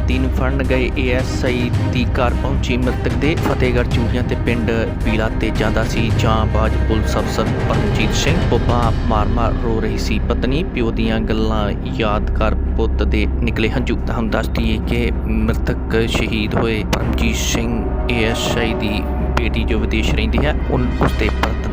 ਕੈਦੀ ਨੂੰ ਫੜਨ ਗਏ ਏਐਸਆਈ ਦੀ ਘਰ ਪਹੁੰਚੀ ਮ੍ਰਿਤਕ ਦੇ ਫਤਿਹਗੜ੍ਹ ਚੂੜੀਆਂ ਤੇ ਪਿੰਡ ਪੀਲਾ ਤੇ ਜਾਂਦਾ ਸੀ। ਜਾਂਬਾਜ਼ ਪੁਲਿਸ ਅਫਸਰ ਪਰਮਜੀਤ ਸਿੰਘ ਬੋਬਾ ਮਾਰ-ਮਾਰ ਰੋ ਰਹੀ ਸੀ। ਪਤਨੀ, ਪਿਓ ਦੀਆਂ ਗੱਲਾਂ ਯਾਦ ਕਰ ਪੁੱਤ ਦੇ ਨਿਕਲੇ ਹੰਝੂ। ਹਮ ਦੱਸਦੀ ਹੈ ਕਿ ਮ੍ਰਿਤਕ ਸ਼ਹੀਦ ਹੋਏ ਪਰਮਜੀਤ ਸਿੰਘ ਏਐਸਆਈ ਦੀ ਬੇਟੀ ਜੋ ਵਿਦੇਸ਼ ਰਹਿੰਦੀ ਹੈ ਉਨ ਉਸ ਦੇ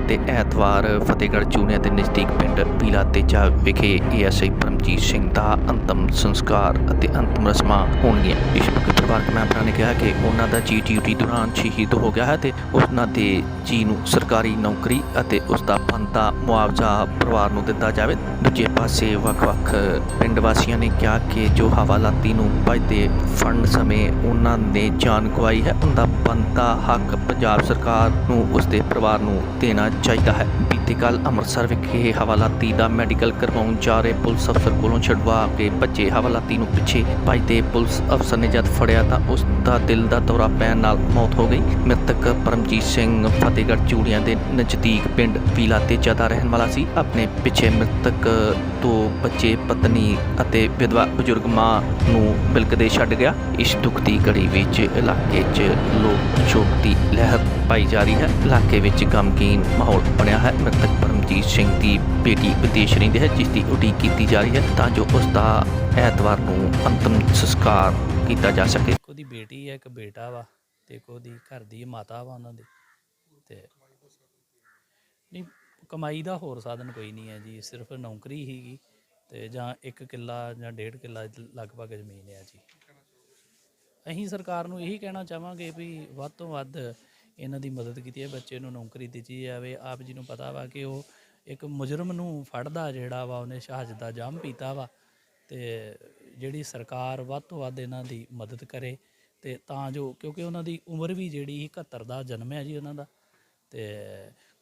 ਤੇ ਐਤਵਾਰ ਫਤਿਹਗੜ੍ਹ ਚੂੜੀਆਂ ਦੇ ਨਜ਼ਦੀਕ ਪਿੰਡ ਪੀਲਾ ਤੇਜਾ ਵਿਖੇ ਏਐਸਆਈ ਪਰਮਜੀਤ ਸਿੰਘ ਦਾ ਅੰਤਮ ਸੰਸਕਾਰ ਅਤੇ ਅੰਤਮ ਰਸਮਾਂ ਹੋਣਗੀਆਂ। ਇਸ ਪਰਿਵਾਰਕ ਮੈਂਬਰਾਂ ਨੇ ਕਿਹਾ ਕਿ ਉਹਨਾਂ ਦਾ ਜੀ ਡਿਊਟੀ ਦੌਰਾਨ ਸ਼ਹੀਦ ਹੋ ਗਿਆ ਹੈ ਤੇ ਉਹਨਾਂ ਦੇ ਜੀ ਨੂੰ ਸਰਕਾਰੀ ਨੌਕਰੀ ਅਤੇ ਉਸ ਦਾ ਬਣਦਾ ਮੁਆਵਜ਼ਾ ਪਰਿਵਾਰ ਨੂੰ ਦਿੱਤਾ ਜਾਵੇ। ਦੂਜੇ ਪਾਸੇ ਵੱਖ-ਵੱਖ ਪਿੰਡ ਵਾਸੀਆਂ ਨੇ ਕਿਹਾ ਕਿ ਜੋ ਹਵਾਲਾਤੀ ਨੂੰ ਭਜਦੇ ਫੰਡ ਸਮੇਂ ਉਹਨਾਂ ਨੇ ਜਾਨ ਗਵਾਈ ਹੈ, ਉਹਦਾ ਬਣਦਾ ਹੱਕ ਪੰਜਾਬ ਸਰਕਾਰ ਨੂੰ ਉਸ ਦੇ ਪਰਿਵਾਰ ਨੂੰ ਦੇਣਾ ਚਾਹੀਦਾ ਹੈ। ਬੀਤੇ ਕੱਲ ਅੰਮ੍ਰਿਤਸਰ ਵਿਖੇ ਹਵਾਲਾਤੀ ਦਾ ਮੈਡੀਕਲ ਕਰਵਾਉਣ ਜਾ ਰਹੇ ਪੁਲਿਸ ਅਫਸਰ ਕੋਲੋਂ ਛਡਵਾ ਕੇ ਭੱਜੇ ਹਵਾਲਾਤੀ ਨੂੰ ਪਿੱਛੇ ਭੱਜਦੇ ਪੁਲਿਸ ਅਫਸਰ ਨੇ ਜਦ ਫੜਿਆ ਤਾਂ ਉਸ ਦਾ ਦਿਲ ਦਾ ਦੌਰਾ ਪੈਣ ਨਾਲ ਮੌਤ ਹੋ ਗਈ। ਮ੍ਰਿਤਕ ਪਰਮਜੀਤ ਸਿੰਘ ਫਤਿਹਗੜ੍ਹ ਚੂੜੀਆਂ ਦੇ ਨਜ਼ਦੀਕ ਪਿੰਡ ਪੀਲਾ ਤੇਜਾ ਦਾ ਰਹਿਣ ਵਾਲਾ ਸੀ। ਆਪਣੇ ਪਿੱਛੇ ਮ੍ਰਿਤਕ ਤੋਂ ਬੱਚੇ, ਪਤਨੀ ਅਤੇ ਵਿਧਵਾ ਬਜ਼ੁਰਗ ਮਾਂ ਨੂੰ ਬਿਲਕਦੇ ਛੱਡ ਗਿਆ। ਇਸ ਦੁੱਖ ਦੀ ਘੜੀ ਵਿੱਚ ਇਲਾਕੇ 'ਚ ਲੋਕ ਸ਼ੋਕ ਦੀ ਲਹਿਰ ਪਾਈ ਜਾ ਰਹੀ ਹੈ। ਇਲਾਕੇ ਵਿੱਚ ਗਮਗੀਨ ਮਾਹੌਲ ਬਣਿਆ ਹੈ। ਮ੍ਰਿਤਕ ਪਰਮਜੀਤ ਸਿੰਘ ਦੀ ਬੇਟੀ ਵਿਦੇਸ਼ ਰਹਿੰਦੀ ਹੈ ਜਿਸ ਦੀ ਉਡੀਕ ਕੀਤੀ ਜਾ ਰਹੀ ਹੈ ਤਾਂ ਜੋ ਉਸ ਦਾ ਐਤਵਾਰ ਨੂੰ ਅੰਤਮ ਸੰਸਕਾਰ ਕੀਤਾ ਜਾ ਸਕੇ। ਉਹਦੀ ਬੇਟੀ ਹੈ, ਇੱਕ ਬੇਟਾ ਵਾ ਤੇ ਇੱਕ ਉਹਦੀ ਘਰ ਦੀ ਮਾਤਾ ਵਾ ਉਹਨਾਂ ਦੇ ਤੇ ਨਹੀਂ ਕਮਾਈ ਦਾ ਹੋਰ ਸਾਧਨ ਕੋਈ ਨਹੀਂ ਹੈ ਜੀ, ਸਿਰਫ ਨੌਕਰੀ ਹੀਗੀ ਤੇ ਜਾਂ ਇੱਕ ਕਿੱਲਾ ਜਾਂ ਡੇਢ ਕਿੱਲਾ ਲਗਭਗ ਜ਼ਮੀਨ ਹੈ ਜੀ। ਅਸੀਂ ਸਰਕਾਰ ਨੂੰ ਇਹੀ ਕਹਿਣਾ ਚਾਹਾਂਗੇ ਵੀ ਵੱਧ ਤੋਂ ਵੱਧ ਇਹਨਾਂ ਦੀ ਮਦਦ ਕੀਤੀ ਹੈ ਬੱਚੇ ਨੂੰ ਨੌਕਰੀ ਦਿੱਤੀ ਜਾਵੇ। ਆਪ ਜੀ ਨੂੰ ਪਤਾ ਵਾ ਕਿ ਉਹ ਇੱਕ ਮੁਜਰਮ ਨੂੰ ਫੜਦਾ ਜਿਹੜਾ ਵਾ, ਉਹਨੇ ਸ਼ਹਾਦਤ ਦਾ ਜਾਮ ਪੀਤਾ ਵਾ ਤੇ ਜਿਹੜੀ ਸਰਕਾਰ ਵੱਧ ਤੋਂ ਵੱਧ ਇਹਨਾਂ ਦੀ ਮਦਦ ਕਰੇ ਤੇ ਤਾਂ ਜੋ ਕਿਉਂਕਿ ਉਹਨਾਂ ਦੀ ਉਮਰ ਵੀ ਜਿਹੜੀ 71 ਦਾ ਜਨਮ ਹੈ ਜੀ ਉਹਨਾਂ ਦਾ ਤੇ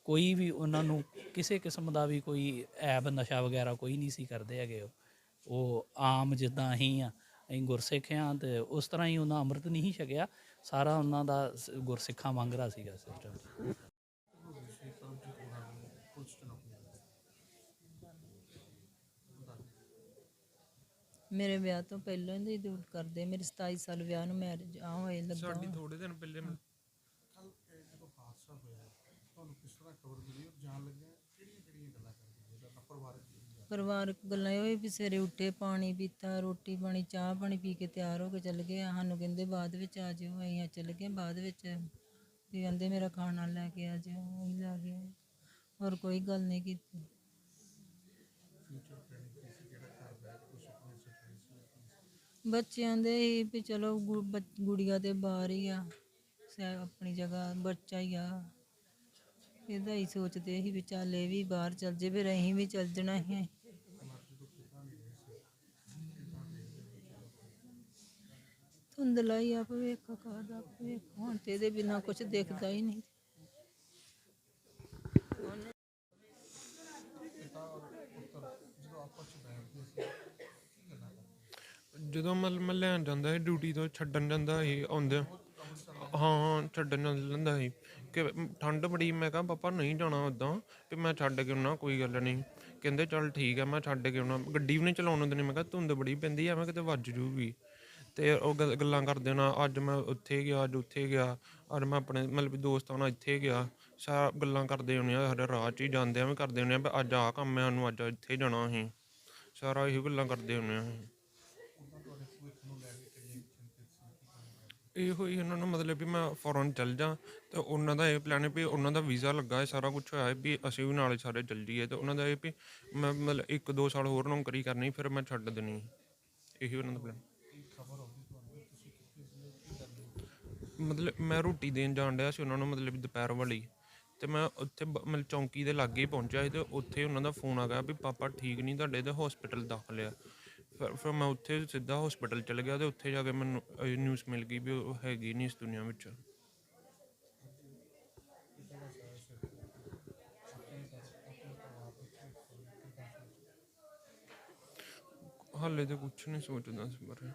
ਕੋਈ ਵੀ ਉਹਨਾਂ ਨੂੰ ਕਿਸੇ ਕਿਸਮ ਦਾ ਵੀ ਕੋਈ ਐਬ ਨਸ਼ਾ ਵਗੈਰਾ ਕੋਈ ਨਹੀਂ ਸੀ ਕਰਦੇ ਹੈਗੇ ਉਹ। ਉਹ ਆਮ ਜਿੱਦਾਂ ਅਸੀਂ ਆ ਅਸੀਂ ਗੁਰਸਿੱਖ ਆ ਤੇ ਉਸ ਤਰ੍ਹਾਂ ਹੀ ਉਹਨਾਂ ਅੰਮ੍ਰਿਤ ਨਹੀਂ ਛਕਿਆ ਸਾਰਾ ਉਹਨਾਂ ਦਾ ਸ- ਗੁਰਸਿੱਖਾਂ ਵਾਂਗਰਾ ਸੀਗਾ ਸਿਸਟਮ ਮੇਰੇ ਵਿਆਹ ਤੋਂ ਪਹਿਲਾਂ ਦੀ ਡਿਊਟ ਕਰਦੇ ਮੇਰੇ 27 ਸਾਲ ਵਿਆਹ ਨੂੰ ਮੈਰਿਜ ਆ ਹੋਏ ਲੱਗਾ ਸਾਡੀ ਥੋੜੇ ਦਿਨ ਪਹਿਲੇ ਮੈਂ- ਪਰਿਵਾਰਕ ਗੱਲਾਂ ਇਹ ਹੋਈ ਵੀ ਸਵੇਰੇ ਉੱਠੇ ਪਾਣੀ ਪੀਤਾ ਰੋਟੀ ਪਾਣੀ ਚਾਹ ਪਾਣੀ ਪੀ ਕੇ ਤਿਆਰ ਹੋ ਕੇ ਚੱਲ ਗਏ ਆ। ਸਾਨੂੰ ਕਹਿੰਦੇ ਬਾਅਦ ਵਿੱਚ ਆ ਜਿਓ ਅਸੀਂ ਆ ਚੱਲ ਗਏ ਬਾਅਦ ਵਿੱਚ। ਵੀ ਕਹਿੰਦੇ ਮੇਰਾ ਖਾਣਾ ਲੈ ਕੇ ਆ ਜਿਓ ਅਸੀਂ ਲੈ ਗਏ ਹੋਰ ਕੋਈ ਗੱਲ ਨਹੀਂ ਕੀਤੀ। ਬੱਚਿਆਂ ਦੇ ਹੀ ਵੀ ਚਲੋ ਗੁ- ਬੱਚ- ਗੁੜੀਆ ਤੇ ਬਾਹਰ ਹੀ ਆ। ਸੈ- ਆਪਣੀ ਜਗ੍ਹਾ ਬੱਚਾ ਹੀ ਆ। ਇਹਦਾ ਹੀ ਸੋਚਦੇ ਸੀ ਵੀ ਚੱਲ ਇਹ ਵੀ ਬਾਹਰ ਚੱਲ ਜੇ ਫਿਰ ਅਸੀਂ ਵੀ ਚੱਲ ਜਾਣਾ ਸੀ। ਧੁੰਦਲਾ ਹੀ ਆ, ਭਵਿੱਖ ਕਾਦਾ ਭਵਿੱਖ ਹੁਣ ਤੇ ਇਹਦੇ ਬਿਨਾ ਕੁਝ ਦਿਖਦਾ ਹੀ ਨਹੀਂ। ਜਦੋਂ ਮੈਂ ਮੈਂ ਲੈਣ ਜਾਂਦਾ ਸੀ ਡਿਊਟੀ ਤੋਂ ਛੱਡਣ ਜਾਂਦਾ ਸੀ ਆਉਂਦੇ ਹਾਂ, ਛੱਡਣ ਜਾਂਦਾ ਸੀ। ਕਿ ਠੰਡ ਬੜੀ, ਮੈਂ ਕਿਹਾ, ਪਾਪਾ, ਨਹੀਂ ਜਾਣਾ ਉਦਾਂ ਵੀ ਮੈਂ ਛੱਡ ਕੇ ਆਉਣਾ, ਕੋਈ ਗੱਲ ਨਹੀਂ। ਕਹਿੰਦੇ, ਚੱਲ ਠੀਕ ਆ, ਮੈਂ ਛੱਡ ਕੇ ਆਉਣਾ। ਗੱਡੀ ਵੀ ਨਹੀਂ ਚਲਾਉਣ ਦਿੰਦੇ, ਮੈਂ ਕਿਹਾ, ਧੁੰਦ ਬੜੀ ਪੈਂਦੀ ਆ ਮੈਂ ਕਿਤੇ ਵੱਜ ਜੂਗੀ। ਤੇ ਉਹ ਗੱਲ- ਗੱਲਾਂ ਕਰਦੇ ਨਾ, ਅੱਜ ਮੈਂ ਉੱਥੇ ਗਿਆ, ਅੱਜ ਉੱਥੇ ਗਿਆ। ਅੱਜ ਮੈਂ ਆਪਣੇ, ਮਤਲਬ ਦੋਸਤਾਂ ਨਾਲ ਇੱਥੇ ਗਿਆ। ਸਾਰਾ ਗੱਲਾਂ ਕਰਦੇ ਹੁੰਦੇ ਆ ਸਾਡੇ ਰਾਹ 'ਚ ਹੀ ਜਾਂਦੇ ਆ ਵੀ ਕਰਦੇ ਹੁੰਦੇ ਆ, ਵੀ ਅੱਜ ਆਹ ਕੰਮ ਹੈ ਸਾਨੂੰ ਅੱਜ ਇੱਥੇ ਜਾਣਾ ਅਸੀਂ। ਸਾਰਾ ਇਹੋ ਗੱਲਾਂ ਕਰਦੇ ਹੁੰਦੇ ਆ ਅਸੀਂ। ਇਹੋ ਹੀ ਉਹਨਾਂ ਨੂੰ ਮਤਲਬ ਵੀ ਮੈਂ ਫੌਰਨ ਚੱਲ ਜਾ ਤੇ ਉਹਨਾਂ ਦਾ ਇਹ ਪਲਾਨ ਹੈ ਵੀ ਉਹਨਾਂ ਦਾ ਵੀਜ਼ਾ ਲੱਗਾ ਹੈ, ਸਾਰਾ ਕੁਝ ਹੋਇਆ ਹੈ ਵੀ ਅਸੀਂ ਵੀ ਨਾਲੇ ਸਾਰੇ ਚੱਲ ਜਾਈਏ ਤੇ ਉਹਨਾਂ ਦਾ ਇਹ ਵੀ ਮੈਂ ਮਤਲਬ ਇੱਕ ਦੋ ਸਾਲ ਹੋਰ ਨੌਕਰੀ ਕਰਨੀ, ਫਿਰ ਮੈਂ ਛੱਡ ਦੇਣੀ ਇਹੀ ਉਹਨਾਂ ਦਾ ਪਲਾਨ ਮਤਲਬ ਮੈਂ ਰੋਟੀ ਦੇਣ ਜਾਣ ਡਿਆ ਸੀ ਉਹਨਾਂ ਨੂੰ ਮਤਲਬ ਦੁਪਹਿਰ ਵਾਲੀ। ਤੇ ਮੈਂ ਉੱਥੇ ਬ- ਮਤਲਬ ਚੌਂਕੀ ਦੇ ਲਾਗੇ ਹੀ ਪਹੁੰਚਿਆ ਸੀ ਤੇ ਉੱਥੇ ਉਹਨਾਂ ਦਾ ਫੋਨ ਆ ਗਿਆ ਵੀ ਪਾਪਾ ਠੀਕ ਨਹੀਂ ਤੁਹਾਡੇ ਤੇ ਹਸਪੀਟਲ ਦਾਖਲ ਆ। ਫਿਰ ਮੈਂ ਉੱਥੇ ਸਿੱਧਾ ਹਸਪੀਟਲ ਚਲ ਗਿਆ ਤੇ ਉੱਥੇ ਜਾ ਕੇ ਮੈਨੂੰ ਨਿਊਜ਼ ਮਿਲ ਗਈ ਵੀ ਉਹ ਹੈਗੀ ਨਹੀਂ ਇਸ ਦੁਨੀਆ ਵਿੱਚ। ਹਾਲੇ ਤੇ ਕੁਝ ਨਹੀਂ ਸੋਚਦਾ ਇਸ ਬਾਰੇ।